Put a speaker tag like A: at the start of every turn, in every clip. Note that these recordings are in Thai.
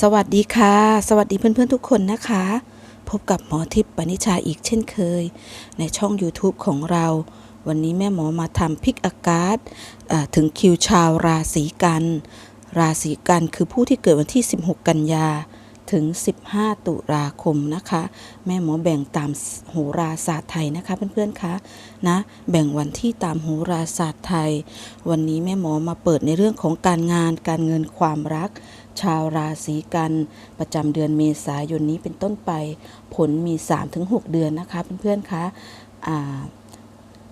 A: สวัสดีค่ะ สวัสดีเพื่อนๆทุกคนนะคะ พบกับหมอทิพย์ปณิชาอีกเช่นเคย ในช่อง YouTube ของเรา วันนี้แม่หมอมาทำพิกอากาศถึงคิวชาวราศีกัน ราศีกันคือผู้ที่เกิดวันที่ 16 กันยาถึง 15 ตุลาคมนะคะ แม่หมอแบ่งตามโหราศาสตร์ไทยนะคะเพื่อนๆคะนะแบ่งวันที่ตามโหราศาสตร์ไทย วันนี้แม่หมอมาเปิดในเรื่องของการงานการเงินความรัก ชาวราศีกัน ประจำเดือนเมษายนนี้เป็นต้นไป ผลมี 3-6 เดือนนะคะเพื่อนๆคะอ่า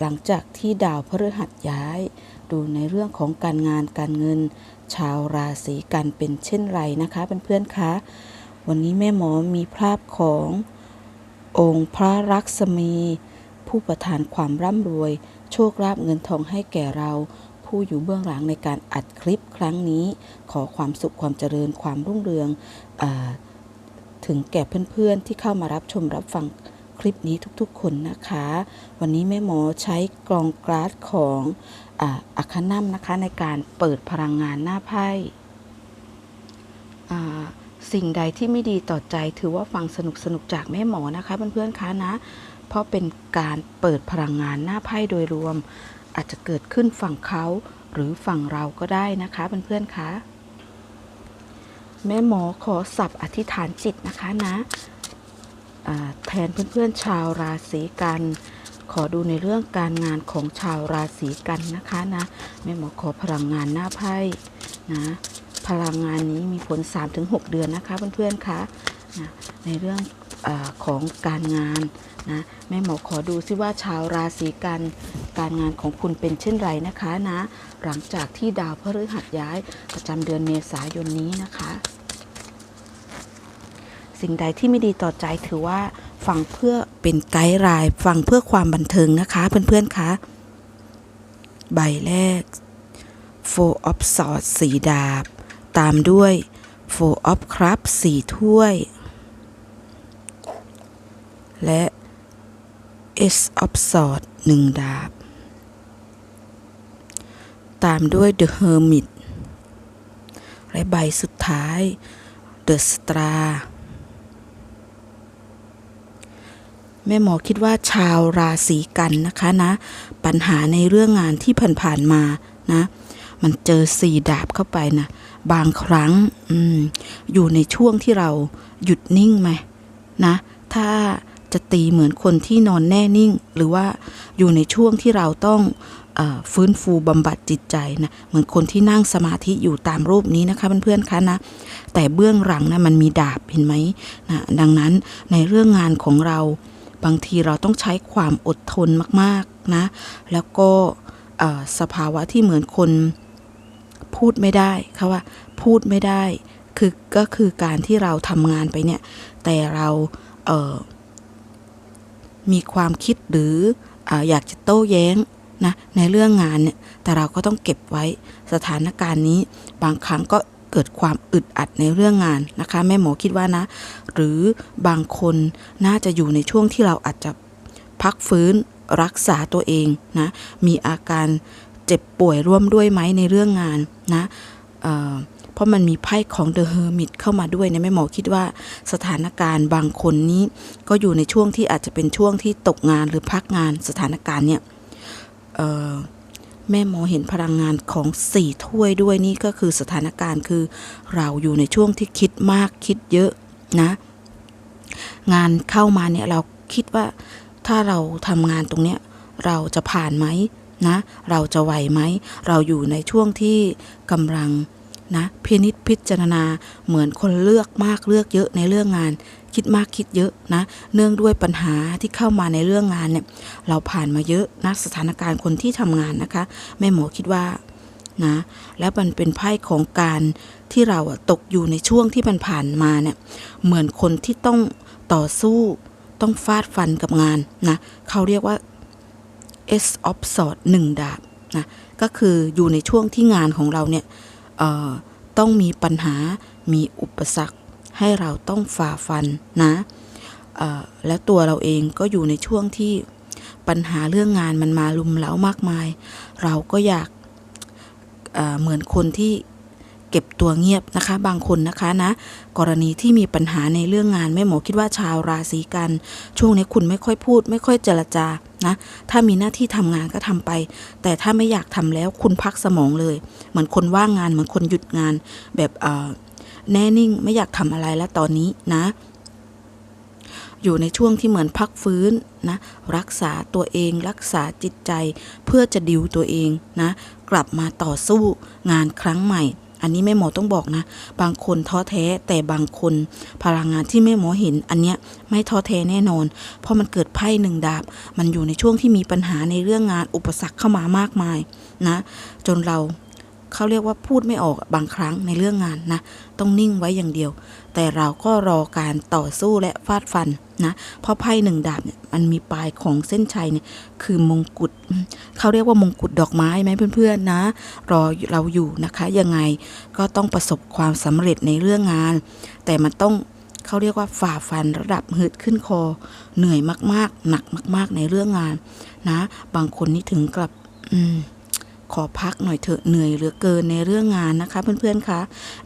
A: หลังจากที่ดาวพฤหัสย้าย ดูในเรื่องของการงานการเงิน ชาวราศีกันเป็นเช่นไรนะคะเพื่อนๆคะวันนี้แม่หมอมีภาพขององค์พระรักษมี ผู้ประทานความร่ำรวย โชคลาภเงินทองให้แก่เรา ผู้อยู่เบื้องหลังในการอัดคลิปครั้งนี้ ขอความสุขความเจริญความรุ่งเรืองอถึงแก่เพื่อนๆ ที่เข้ามารับชมรับฟังคลิปนี้ทุกๆ คนนะคะ วันนี้แม่หมอใช้กลองกราดของอัคนัมนะคะในการเปิดพลังงานหน้าไพ่สิ่งใดที่ไม่ดีต่อใจถือว่าฟังสนุกสนุกๆจากแม่หมอนะคะเพื่อนๆคะนะ เพราะเป็นการเปิดพลังงานหน้าไพ่โดยรวม อาจจะเกิดขึ้นฝั่งเขาหรือฝั่งเราก็ได้นะคะเพื่อนๆคะแม่หมอขอสับอธิษฐานจิตนะคะนะแทนเพื่อนๆชาวราศีกัน ขอดูในเรื่องการงานของชาวราศีกันนะคะนะแม่หมอขอพลังงานหน้าไพ่นะพลังงานนี้มีผล 3-6 เดือนนะคะเพื่อนๆคะนะในเรื่องอของการงาน นะแม่หมอขอดูซิว่าชาวราศีกันการงานของคุณเป็นเช่นไรนะคะนะ หลังจากที่ดาวพฤหัสย้าย ประจำเดือนเมษายนนี้นะคะ สิ่งใดที่ไม่ดีต่อใจถือว่าฟังเพื่อเป็นไกด์ไลน์ฟังเพื่อความบันเทิงนะคะเพื่อนๆคะใบแรก Four of Swords สีดาบ ตามด้วย Four of Cups สีถ้วย และ Ace of Swords หนึ่งดาบ ตามด้วย The Hermit และใบสุดท้าย The Star แม่หมอคิดว่าชาวราศีกันนะคะนะ ปัญหาในเรื่องงานที่ผ่านๆมานะ มันเจอสี่ดาบเข้าไปนะ บางครั้งออยู่ในช่วงที่เราหยุดนิ่งไหมนะ ถ้า จะตีเหมือนคนที่นอนแน่นิ่ง หรือว่าอยู่ในช่วงที่เราต้องอฟื้นฟูบำบัดจิตใจนะเหมือนคนที่นั่งสมาธิอยู่ตามรูปนี้นะคะเพื่อนๆคะนะแต่เบื้องหลังนะมันมีดาบเห็นไหมนะดังนั้นในเรื่องงานของเราบางทีเราต้องใช้ความอดทนมากๆนะแล้วก็สภาวะที่เหมือนคนพูดไม่ได้ค่ะว่าพูดไม่ได้คือก็คือการที่เราทำงานไปเนี่ย แต่เราเมีความคิดหรือออยากจะโต้แย้งนะในเรื่องงานเนี่ยแต่เราก็ต้องเก็บไว้สถานการณ์นี้ บางครั้งก็เกิดความอึดอัดในเรื่องงานนะคะ แม่หมอคิดว่านะ หรือบางคนน่าจะอยู่ในช่วงที่เราอาจจะพักฟื้นรักษาตัวเองนะมีอาการเจ็บป่วยร่วมด้วยไหมในเรื่องงานนะ เพราะมันมีไพ่ของเดอะเฮอร์มิตเข้ามาด้วยเนี่ยแม่หมอคิดว่าสถานการณ์บางคนนี้ ก็อยู่ในช่วงที่อาจจะเป็นช่วงที่ตกงานหรือพักงานสถานการณ์เนี่ยแม่หมอเห็นพลังงานของสี่ถ้วยด้วยนี่ก็คือสถานการณ์คือ เราอยู่ในช่วงที่คิดมากคิดเยอะนะ งานเข้ามาเนี่ยเราคิดว่าถ้าเราทำงานตรงเนี้ยเราจะผ่านไหมนะ เราจะไหวไหม เราอยู่ในช่วงที่กำลัง นะพินิจพิจารณาเหมือนคนเลือกมากเลือกเยอะในเรื่องงาน คิดมากคิดเยอะนะ เนื่องด้วยปัญหาที่เข้ามาในเรื่องงานเนี่ย เราผ่านมาเยอะนะสถานการณ์คนที่ทำงานนะคะแม่หมอคิดว่านะ แล้วมันเป็นไพ่ของการที่เราตกอยู่ในช่วงที่มันผ่านมาเนี่ย เหมือนคนที่ต้องต่อสู้ต้องฟาดฟันกับงานนะเขาเรียกว่า S of Swords หนึ่งดาบนะก็คืออยู่ในช่วงที่งานของเราเนี่ย ต้องมีปัญหา มีอุปสรรค ให้เราต้องฝ่าฟันนะแล้วตัวเราเองก็อยู่ในช่วงที่ปัญหาเรื่องงานมันมาลุมเล้ามากมาย เราก็อยากเเหมือนคนที่เก็บตัวเงียบนะคะ บางคนนะคะนะ กรณีที่มีปัญหาในเรื่องงานแม่หมอคิดว่าชาวราศีกัน ช่วงนี้คุณไม่ค่อยพูด ไม่ค่อยเจรจา นะถ้ามีหน้าที่ทำงานก็ทำไป แต่ถ้าไม่อยากทำแล้วคุณพักสมองเลย เหมือนคนว่างงานเหมือนคนหยุดงาน แบบแน่นิ่งไม่อยากทำอะไรแล้วตอนนี้นะ อยู่ในช่วงที่เหมือนพักฟื้นนะรักษาตัวเองรักษาจิตใจ เพื่อจะดิวตัวเองนะ กลับมาต่อสู้งานครั้งใหม่ อันนี้แม่หมอต้องบอกนะ บางคนท้อแท้แต่บางคนพลังงานที่แม่หมอเห็น อันเนี้ยไม่ท้อแท้แน่นอน เพราะมันเกิดไพ่หนึ่งดาบ มันอยู่ในช่วงที่มีปัญหาในเรื่องงานอุปสรรคเข้ามามากมายนะ จนเราเขาเรียกว่าพูดไม่ออกบางครั้งในเรื่องงานนะ ต้องนิ่งไว้อย่างเดียว แต่เราก็รอการต่อสู้และฟาดฟันนะเพราะไพ่หนึ่งดาบเนี่ยมันมีปลายของเส้นชัยเนี่ยคือมงกุฎเขาเรียกว่ามงกุฎดอกไม้ไหมเพื่อนๆนะ รอเราอยู่นะคะ ยังไงก็ต้องประสบความสำเร็จในเรื่องงาน แต่มันต้องเขาเรียกว่าฝ่าฟันระดับหืดขึ้นคอ เหนื่อยมากๆ หนักมาก ๆ ในเรื่องงานนะ บางคนนี่ถึงกับ อืม ขอพักหน่อยเถอะเหนื่อยเหลือเกินในเรื่องงานนะคะเพื่อนๆคะ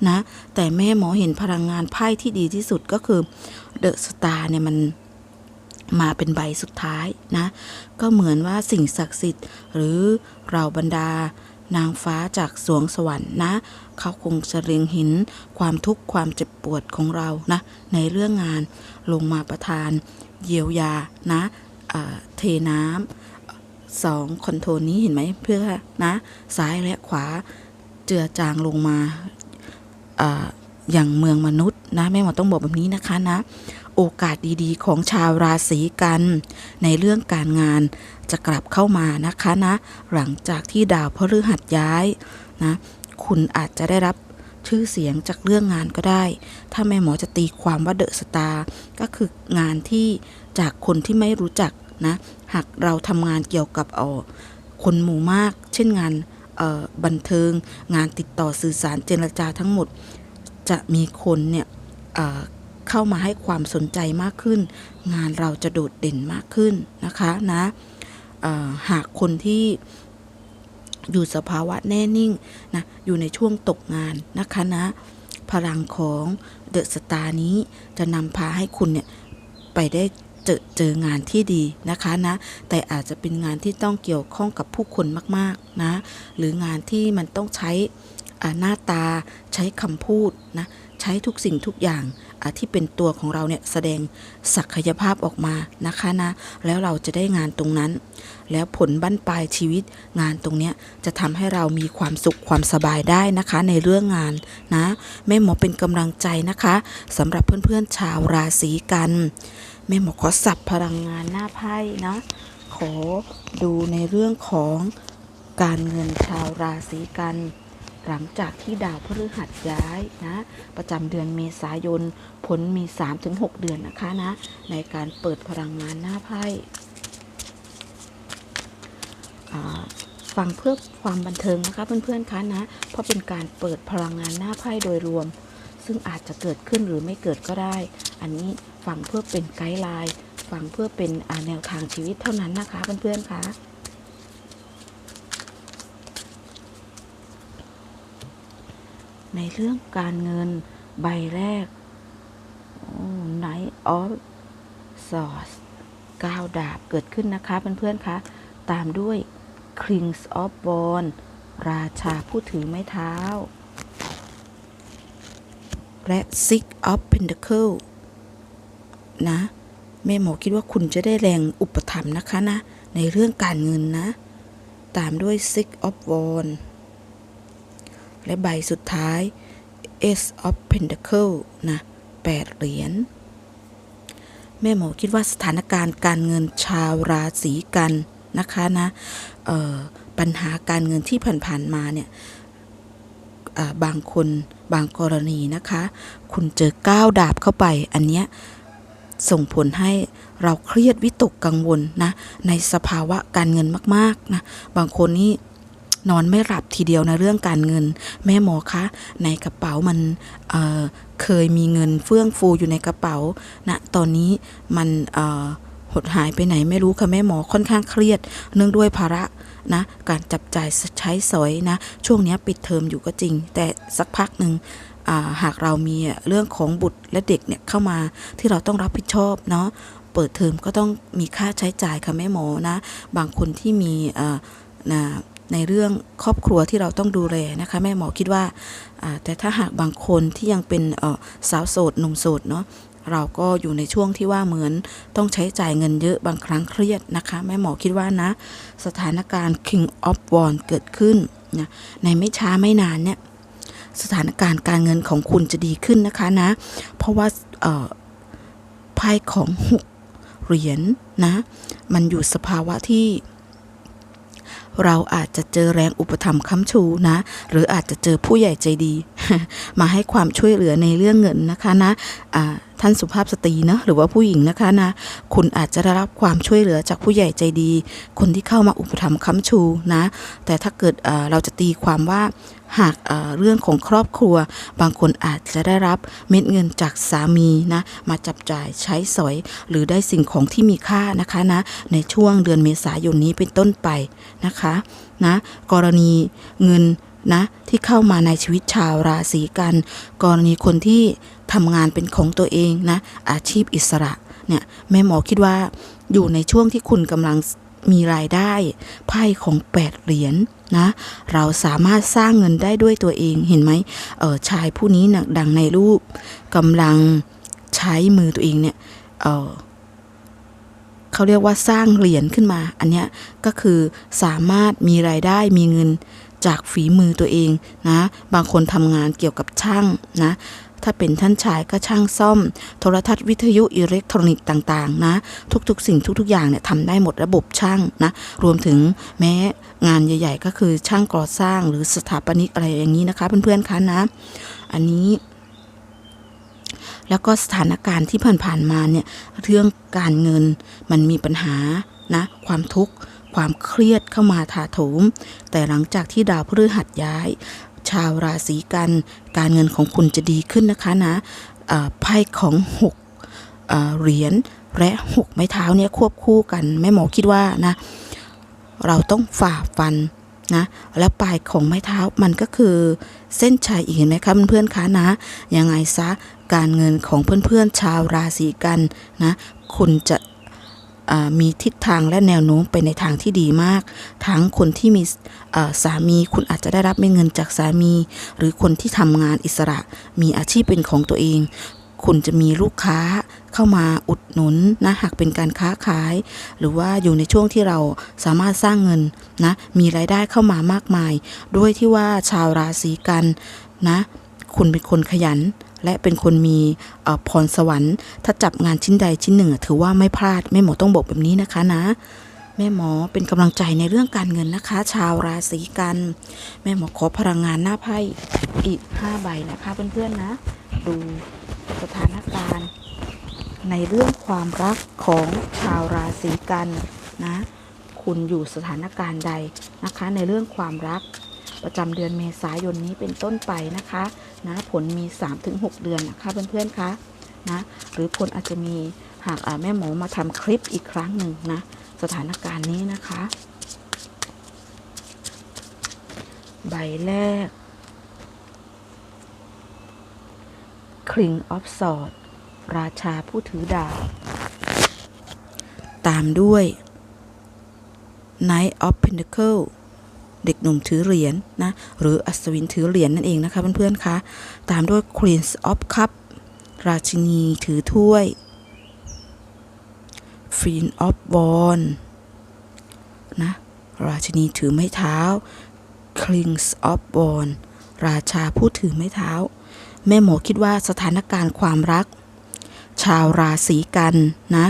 A: นะ แต่แม่หมอเห็นพลังงานไพ่ที่ดีที่สุดก็คือเดอะสตาร์เนี่ยมันมาเป็นใบสุดท้ายนะ ก็เหมือนว่าสิ่งศักดิ์สิทธิ์ หรือเราบรรดานางฟ้าจากสวงสวรรค์นะ เขาคงจะเล็งเห็นความทุกข์ความเจ็บปวดของเรานะ ในเรื่องงานลงมาประทาน เยียวยานะเทน้ำ สองคอนโทรลนี้เห็นไหมเพื่อนะซ้ายและขวาเจือจางลงมาอย่างเมืองมนุษย์นะแม่หมอต้องบอกแบบนี้นะคะนะ โอกาสดีๆ ของชาวราศีกัน ในเรื่องการงานจะกลับเข้ามานะคะนะ หลังจากที่ดาวพฤหัสย้ายนะ คุณอาจจะได้รับชื่อเสียงจากเรื่องงานก็ได้ ถ้าแม่หมอจะตีความว่าเดอะสตาร์ก็คืองานที่จากคนที่ไม่รู้จัก นะหากเราทำงานเกี่ยวกับเออคนหมู่มาก เช่นงานออบันเทิง งานติดต่อสื่อสารเจรจาทั้งหมด จะมีคนเนี่ยเเข้ามาให้ความสนใจมากขึ้น งานเราจะโดดเด่นมากขึ้นนะคะนะหากคนที่อยู่สภาวะแน่นิ่งนะอยู่ในช่วงตกงานนะคะนะ พลังของเดอะสตาร์นี้จะนำพาให้คุณเนี่ยไปได้ เจอเจองานที่ดีนะคะนะ แต่อาจจะเป็นงานที่ต้องเกี่ยวข้องกับผู้คนมากๆนะ หรืองานที่มันต้องใช้อาหน้าตาใช้คำพูดนะ ใช้ทุกสิ่งทุกอย่างที่เป็นตัวของเราเนี่ยแสดงศักยภาพออกมานะคะนะ แล้วเราจะได้งานตรงนั้น แล้วผลบั้นปลายชีวิตงานตรงเนี้ยจะทำให้เรามีความสุขความสบายได้นะคะในเรื่องงานนะแม่หมอเป็นกำลังใจนะคะสำหรับเพื่อนๆชาวราศีกัน แม่หมอขอสับพลังงานหน้าไพ่นะ ขอดูในเรื่องของการเงินชาวราศีกัน หลังจากที่ดาวพฤหัสย้ายนะ ประจำเดือนเมษายน ผลมี 3-6 เดือนนะคะนะ ในการเปิดพลังงานหน้าไพ่ฟังเพื่อความบันเทิงนะคะเพื่อนๆคะนะ เพราะเป็นการเปิดพลังงานหน้าไพ่โดยรวม ซึ่งอาจจะเกิดขึ้นหรือไม่เกิดก็ได้ อันนี้ฟังเพื่อเป็นไกด์ไลน์ฟังเพื่อเป็นแนวทางชีวิตเท่านั้นนะคะเพื่อนๆคะในเรื่องการเงินใบแรกโอ้ไนออฟซอสก้าวดาบเกิดขึ้นนะคะเพื่อนๆคะตามด้วย Kings of w a n d ราชาผู้ถือไม้เท้า และ Six of Pentacle นะแม่หมอคิดว่าคุณจะได้แรงอุปถัมภ์นะคะนะ ในเรื่องการเงินนะ ตามด้วย Six of w a n d และใบสุดท้าย Ace of Pentacle นะแปดเหรียญแม่หมอคิดว่าสถานการณ์การเงินชาวราศีกันนะคะนะปัญหาการเงินที่ผ่านๆมาเนี่ย บางคนบางกรณีนะคะ คุณเจอก้าวดาบเข้าไป อันเนี้ยส่งผลให้เราเครียดวิตกกังวลนะ ในสภาวะการเงินมากๆนะบางคนนี่นอนไม่หลับทีเดียวในเรื่องการเงิน แม่หมอคะ ในกระเป๋ามันเเคยมีเงินเฟื่องฟูอยู่ในกระเป๋านะตอนนี้มันหดหายไปไหนไม่รู้ค่ะแม่หมอค่อนข้างเครียด เนื่องด้วยภาระ นะการจับจ่ายใช้สอยนะช่วงนี้ปิดเทอมอยู่ก็จริง แต่สักพักหนึ่งาหากเรามีเรื่องของบุตรและเด็กเนี่ยเข้ามาที่เราต้องรับผิดชอบเนาะเปิดเทอมก็ต้องมีค่าใช้จ่ายค่ะแม่หมอนะ บางคนที่มีนะในเรื่องครอบครัวที่เราต้องดูแลนะคะ แม่หมอคิดว่าแต่ถ้าหากบางคนที่ยังเป็นสาวโสดหนุ่มโสดเนาะ เราก็อยู่ในช่วงที่ว่าเหมือนต้องใช้จ่ายเงินเยอะบางครั้งเครียดนะคะ แม่หมอคิดว่านะ สถานการณ์ King of w a n d เกิดขึ้นนะในไม่ช้าไม่นานเนี่ยสถานการณ์การเงินของคุณจะดีขึ้นนะคะนะ เพราะว่าไพ่ของหกเหรียญนะ มันอยู่สภาวะที่ เราอาจจะเจอแรงอุปถัมภ์ค้ำชูนะ หรืออาจจะเจอผู้ใหญ่ใจดี มาให้ความช่วยเหลือในเรื่องเงินนะคะนะท่านสุภาพสตรีเนาะหรือว่าผู้หญิงนะคะนะ คุณอาจจะได้รับความช่วยเหลือจากผู้ใหญ่ใจดี คนที่เข้ามาอุปถัมภ์ค้ำชูนะ แต่ถ้าเกิดเราจะตีความว่า หากเอ่อเรื่องของครอบครัว บางคนอาจจะได้รับเม็ดเงินจากสามีนะมาจับจ่ายใช้สอย หรือได้สิ่งของที่มีค่านะคะนะในช่วงเดือนเมษายนนี้เป็นต้นไปนะคะนะกรณีเงินนะที่เข้ามาในชีวิตชาวราศีกัน กรณีคนที่ทำงานเป็นของตัวเองนะอาชีพอิสระเนี่ยแม่หมอคิดว่าอยู่ในช่วงที่คุณกำลัง มีรายได้ไพ่ของแปดเหรียญนะเราสามารถสร้างเงินได้ด้วยตัวเองเห็นไหมเออชายผู้นี้นะดังในรูปกำลังใช้มือตัวเองเนี่ยเออเขาเรียกว่าสร้างเหรียญขึ้นมา อันเนี้ยก็คือสามารถมีรายได้มีเงินจากฝีมือตัวเองนะ บางคนทำงานเกี่ยวกับช่างนะ ถ้าเป็นท่านชายก็ช่างซ่อม โทรทัศน์วิทยุอิเล็กทรอนิกส์ต่างๆ นะ ทุกๆ สิ่งทุกๆอย่างเนี่ยทำได้หมดระบบช่างนะ รวมถึงแม้งานใหญ่ ๆ ก็คือช่างก่อสร้างหรือสถาปนิกอะไรอย่างนี้นะคะ เพื่อนๆคะนะ อันนี้แล้วก็สถานการณ์ที่ผ่านๆมาเนี่ยเรื่องการเงินมันมีปัญหานะความทุกข์ความเครียดเข้ามาถาโถม แต่หลังจากที่ดาวพฤหัสย้าย ชาวราศีกัน การเงินของคุณจะดีขึ้นนะคะนะอ่าไพ่ของหกเหรียญและหกไม้เท้าเนี่ยควบคู่กันแม่หมอคิดว่านะเราต้องฝ่าฟันนะแล้วปลายของไม้เท้ามันก็คือเส้นชัยอีกเห็นไหมคะเพื่อนๆคะนะยังไงซะการเงินของเพื่อนๆชาวราศีกันนะคุณจะ มีทิศทางและแนวโน้มไปในทางที่ดีมาก ทั้งคนที่มีสามีคุณอาจจะได้รับเงินจากสามี หรือคนที่ทำงานอิสระ มีอาชีพเป็นของตัวเอง คุณจะมีลูกค้าเข้ามาอุดหนุนนะหากเป็นการค้าขาย หรือว่าอยู่ในช่วงที่เราสามารถสร้างเงินนะมีรายได้เข้ามามากมาย ด้วยที่ว่าชาวราศีกันนะ คุณเป็นคนขยัน และเป็นคนมีพรสวรรค์ ถ้าจับงานชิ้นใดชิ้นหนึ่ง ถือว่าไม่พลาดแม่หมอต้องบอกแบบนี้นะคะนะ แม่หมอเป็นกำลังใจในเรื่องการเงินนะคะ ชาวราศีกัน แม่หมอขอพลังงานหน้าไพ่อีก5ใบนะคะเพื่อนๆนะ ดูสถานการณ์ ในเรื่องความรักของชาวราศีกันนะ คุณอยู่สถานการณ์ใดนะคะ ในเรื่องความรัก ประจำเดือนเมษายนนี้เป็นต้นไปนะคะนะผลมี 3-6 เดือนนะคะเพื่อนๆคะนะหรือผลอาจจะมีหากแม่หมอมาทำคลิปอีกครั้งหนึ่งนะสถานการณ์นี้นะคะ ใบแรก King of Swords ราชาผู้ถือดาบตามด้วย Knight of Pentacle เด็กหนุ่มถือเหรียญนะหรืออัศวินถือเหรียญนั่นเองนะคะเพื่อนๆคะตามด้วย Queen of Cup ราชินีถือถ้วย f i e n of w a n d นะราชินีถือไม้เท้า Kings of w a n d ราชาผู้ถือไม้เท้า แม่หมอคิดว่าสถานการณ์ความรัก ชาวราศีกันนะ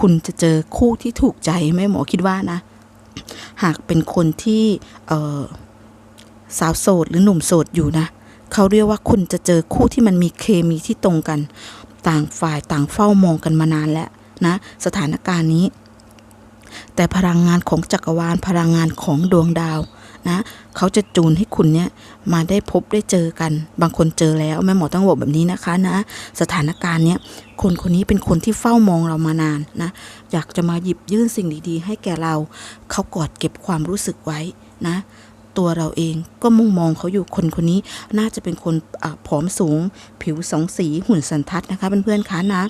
A: คุณจะเจอคู่ที่ถูกใจแม่หมอคิดว่านะ หากเป็นคนที่สาวโสดหรือหนุ่มโสดอยู่นะเขาเรียกว่าคุณจะเจอคู่ที่มันมีเคมีที่ตรงกัน ต่างฝ่ายต่างเฝ้ามองกันมานานแล้วนะสถานการณ์นี้ แต่พลังงานของจักรวาลพลังงานของดวงดาวนะเขาจะจูนให้คุณเนี่ย มาได้พบได้เจอกัน บางคนเจอแล้วแม่หมอต้องบอกแบบนี้นะคะนะ สถานการณ์เนี้ยคนคนนี้เป็นคนที่เฝ้ามองเรามานานนะ อยากจะมาหยิบยื่นสิ่งดีๆ ให้แก่เรา เขากอดเก็บความรู้สึกไว้นะ ตัวเราเองก็มุ่งมองเขาอยู่คนคนนี้น่าจะเป็นคนอผอมสูง ผิวสองสีหุ่นสันทัดนะคะเพื่อนๆคะนะ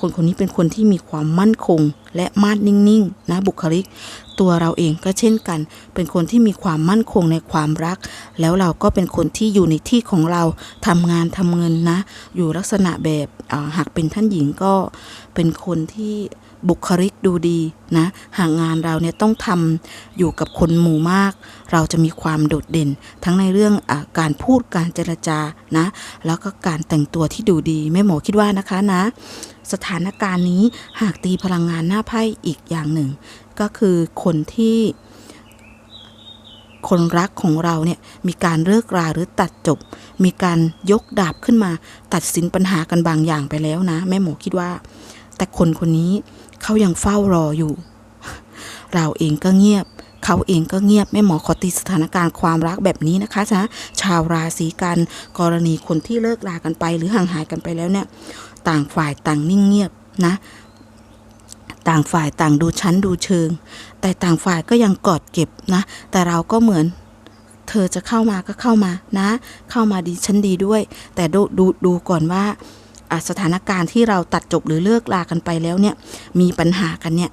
A: คนคนนี้เป็นคนที่มีความมั่นคง และมาดนิ่งๆนะบุคลิก ตัวเราเองก็เช่นกัน เป็นคนที่มีความมั่นคงในความรัก แล้วเราก็เป็นคนที่อยู่ในที่ของเราทำงานทำเงินนะ อยู่ลักษณะแบบหากเป็นท่านหญิงก็เป็นคนที่ บุคลิกดูดีนะ หากงานเราเนี่ยต้องทำอยู่กับคนหมู่มาก เราจะมีความโดดเด่น ทั้งในเรื่องอาการพูดการเจรจานะ แล้วก็การแต่งตัวที่ดูดีแม่หมอคิดว่านะคะนะ สถานการณ์นี้หากตีพลังงานหน้าไพ่อีกอย่างหนึ่ง ก็คือคนที่คนรักของเราเนี่ยมีการเลิกราหรือตัดจบ มีการยกดาบขึ้นมา ตัดสินปัญหากันบางอย่างไปแล้วนะ แม่หมอคิดว่า แต่คนคนนี้ เขายังเฝ้ารออยู่ เราเองก็เงียบ เขาเองก็เงียบแม่หมอขอตีสถานการณ์ความรักแบบนี้นะคะนะชาวราศีกันกรณีคนที่เลิกลากันไป หรือห่างหายกันไปแล้วเนี่ย ต่างฝ่ายต่างนิ่งเงียบนะ ต่างฝ่ายต่างดูชั้นดูเชิง แต่ต่างฝ่ายก็ยังกอดเก็บนะ แต่เราก็เหมือนเธอจะเข้ามาก็เข้ามานะ เข้ามาดีฉันดีด้วย แต่ดูดูดูก่อนว่า สถานการณ์ที่เราตัดจบหรือเลิกลากันไปแล้วเนี่ย มีปัญหากันเนี่ย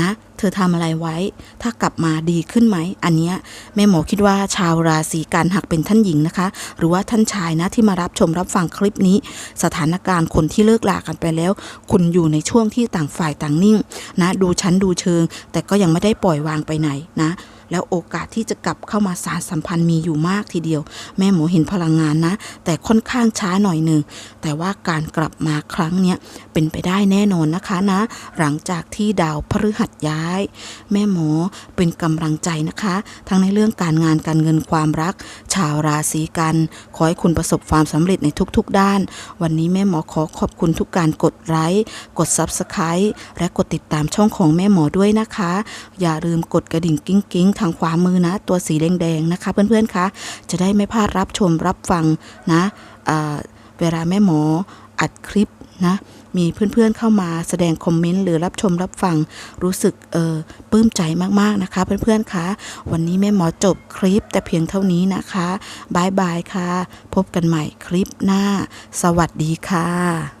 A: นะ เธอทำอะไรไว้ ถ้ากลับมาดีขึ้นไหม อันเนี้ยแม่หมอคิดว่าชาวราศีกันหากเป็นท่านหญิงนะคะ หรือว่าท่านชายนะที่มารับชมรับฟังคลิปนี้ สถานการณ์คนที่เลิกลากันไปแล้ว คุณอยู่ในช่วงที่ต่างฝ่ายต่างนิ่ง นะ ดูชั้นดูเชิง แต่ก็ยังไม่ได้ปล่อยวางไปไหนนะ แล้วโอกาสที่จะกลับเข้ามาสารสัมพันธ์มีอยู่มากทีเดียว แม่หมูเห็นพลังงานนะ แต่ค่อนข้างช้าหน่อยหนึ่ง แต่ว่าการกลับมาครั้งเนี้ยเป็นไปได้แน่นอนนะคะนะ หลังจากที่ดาวพฤหัสย้าย แม่หมอเป็นกำลังใจนะคะ ทั้งในเรื่องการงานการเงินความรัก ชาวราศีกัน ขอให้คุณประสบความสำเร็จในทุกๆ ด้าน วันนี้แม่หมอขอขอบคุณทุกการกดไลค์กด Subscribe และกดติดตามช่องของแม่หมอด้วยนะคะ อย่าลืมกดกระดิ่งกิ้งกิ้งทางขวามือนะ ตัวสีแดงๆนะคะ เพื่อนๆคะจะได้ไม่พลาดรับชมรับฟังนะเวลาแม่หมออัดคลิปนะมีเพื่อนๆเข้ามาแสดงคอมเมนต์หรือรับชมรับฟังรู้สึกเออปลื้มใจมากๆนะคะ เพื่อนๆคะวันนี้แม่หมอจบคลิปแต่เพียงเท่านี้นะคะบายบายค่ะ พบกันใหม่คลิปหน้า สวัสดีค่ะ